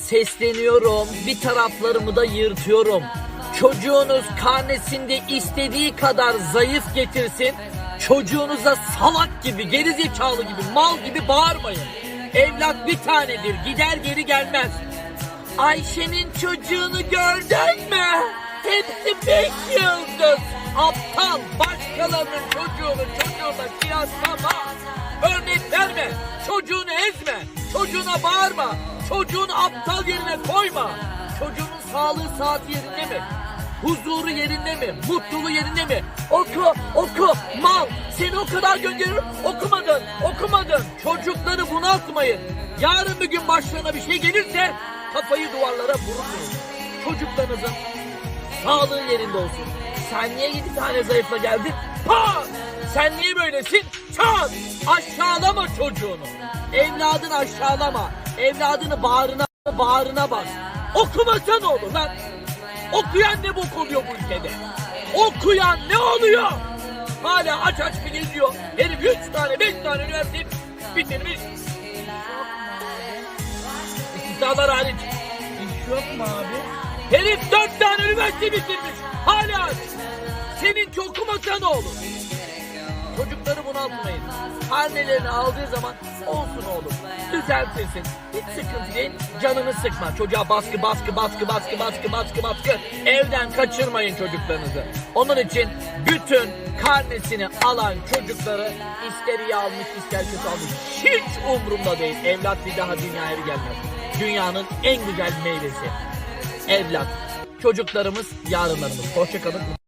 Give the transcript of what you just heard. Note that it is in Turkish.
Sesleniyorum. Bir taraflarımı da yırtıyorum. Çocuğunuz karnesinde istediği kadar zayıf getirsin. Çocuğunuza salak gibi, gerizekalı gibi, mal gibi bağırmayın. Evlat bir tanedir, gider geri gelmez. Ayşe'nin çocuğunu gördün mü? Hepsi beş yıldız. Aptal başkalarının çocuğunu çocuğuna kıyaslama. Örnek verme. Çocuğunu ezme. Çocuğuna bağırma. Çocuğunu aptal yerine koyma. Çocuğunun sağlığı saati yerinde mi? Huzuru yerinde mi? Mutluluğu yerinde mi? Oku, oku, mal. Seni o kadar gönderiyorum. Okumadın, okumadın. Çocukları bunaltmayın. Yarın bir gün başlarına bir şey gelirse kafayı duvarlara vurmayın. Çocuklarınızın sağlığı yerinde olsun. Sen niye yedi tane zayıfla geldin? Pa! Sen niye böylesin? Çat! Aşağılama çocuğunu. Evladını aşağılama. Evladını bağrına bağrına bas. Okumasa ne olur lan? Okuyan ne bok oluyor bu ülkede? Okuyan ne oluyor? Hala aç aç bir geziyor. Herif üç tane beş tane üniversite bitirmiş. İstihdamlar hariç. İş yok mu abi? Herif dört tane üniversite bitirmiş. Hala aç. Seninki okumasa ne olur? Çocukları bunaltmayın. Karnelerini aldığı zaman olsun oğlum. Düzeltirsin. Hiç sıkıntı değil. Canını sıkma. Çocuğa baskı baskı baskı baskı baskı baskı baskı. Evden kaçırmayın çocuklarınızı. Onun için bütün karnesini alan çocukları ister iyi almış ister kötü almış. Hiç umurumda değil. Evlat bir daha dünyaya gelmez. Dünyanın en güzel meyvesi. Evlat. Çocuklarımız yarınlarımız. Hoşçakalın.